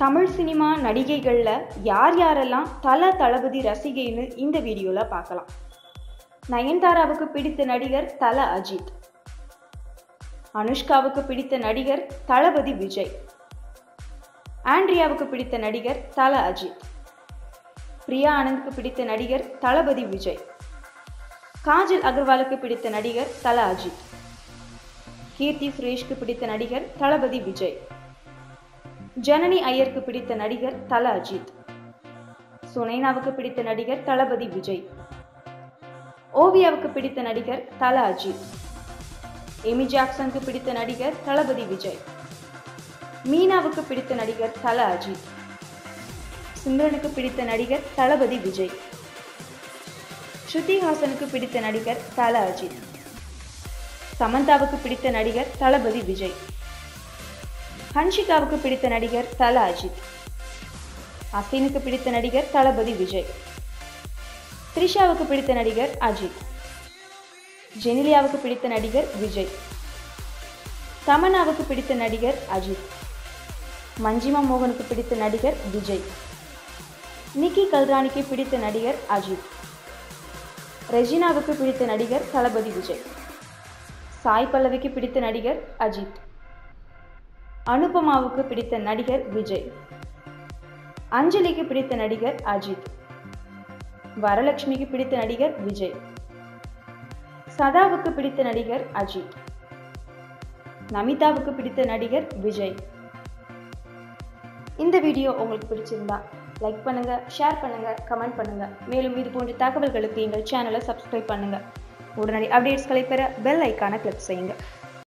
Tamil cinema நடிகைகளில் யார் யாரெல்லாம் தல தளபதி ரசிகைன்னு இந்த வீடியோவில் பார்க்கலாம். நயன்தாராவுக்கு பிடித்த நடிகர் தல அஜித். அனுஷ்காவுக்கு பிடித்த நடிகர் தளபதி விஜய். ஆண்ட்ரியாவுக்கு பிடித்த நடிகர் தல அஜித். பிரியா ஆனந்துக்கு பிடித்த நடிகர் தளபதி விஜய். காஜல் அகர்வாலுக்கு பிடித்த நடிகர் தல அஜித். கீர்த்தி சுரேஷ்க்கு பிடித்த நடிகர் தளபதி விஜய். ஜனனி ஐயருக்கு பிடித்த நடிகர் தல அஜித். சுனைனாவுக்கு பிடித்த நடிகர் தளபதி விஜய். ஓவியாவுக்கு பிடித்த நடிகர் தல அஜித். எமி ஜாக்சனுக்கு பிடித்த நடிகர் தளபதி விஜய். மீனாவுக்கு பிடித்த நடிகர் தல அஜித். சிம்ரனுக்கு பிடித்த நடிகர் தளபதி விஜய். ஸ்ருதி ஹாசனுக்கு பிடித்த நடிகர் தல அஜித். சமந்தாவுக்கு பிடித்த நடிகர் தளபதி விஜய். ஹன்ஷிகாவுக்கு பிடித்த நடிகர் தல அஜித். அசீனுக்கு பிடித்த நடிகர் தளபதி விஜய். த்ரிஷாவுக்கு பிடித்த நடிகர் அஜித். ஜெனிலியாவுக்கு பிடித்த நடிகர் விஜய். தமன்னாவுக்கு பிடித்த நடிகர் அஜித். மஞ்சிமா மோகனுக்கு பிடித்த நடிகர் விஜய். நிக்கி கல்ராணிக்கு பிடித்த நடிகர் அஜித். ரெஜினாவுக்கு பிடித்த நடிகர் தளபதி விஜய். சாய் பல்லவிக்கு பிடித்த நடிகர் அஜித். அனுபமாவுக்கு பிடித்த நடிகர் விஜய். அஞ்சலிக்கு பிடித்த நடிகர் அஜித். வரலட்சுமிக்கு பிடித்த நடிகர் விஜய். சதாவுக்கு பிடித்த நடிகர் அஜித். நமிதாவுக்கு பிடித்த நடிகர் விஜய். இந்த வீடியோ உங்களுக்கு பிடிச்சிருந்தா லைக் பண்ணுங்க ஷேர் பண்ணுங்க கமெண்ட் பண்ணுங்க. மேலும் இது போன்ற தகவல்களுக்கு எங்கள் சேனலை சப்ஸ்கிரைப் பண்ணுங்க. உடனடி அப்டேட்ஸ்களை பெற பெல் ஐக்கான கிளிக் செய்யுங்க.